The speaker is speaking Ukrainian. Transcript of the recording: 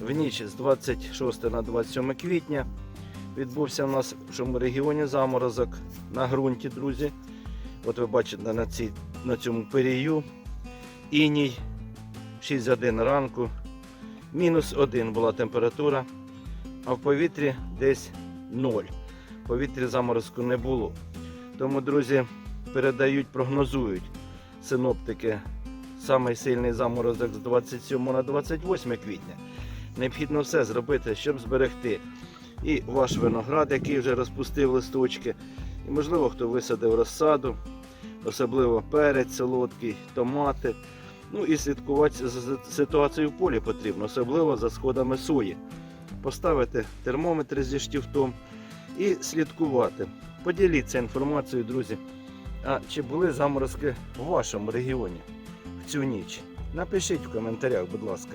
в ніч з 26 на 27 квітня відбувся в нас в цьому регіоні заморозок на ґрунті, друзі. От ви бачите на, цій, на цьому перію. Іній 6 годин ранку. Мінус 1 була температура, а в повітрі десь 0. В повітрі заморозку не було. Тому, друзі, передають, прогнозують синоптики самий сильний заморозок з 27 на 28 квітня. Необхідно все зробити, щоб зберегти і ваш виноград, який вже розпустив листочки, і можливо хто висадив розсаду, особливо перець солодкий, томати. Ну і слідкувати за ситуацією в полі потрібно, особливо за сходами сої. Поставити термометр зі штифтом і слідкувати. Поділіться інформацією, друзі. А чи були заморозки в вашому регіоні в цю ніч? Напишіть в коментарях, будь ласка.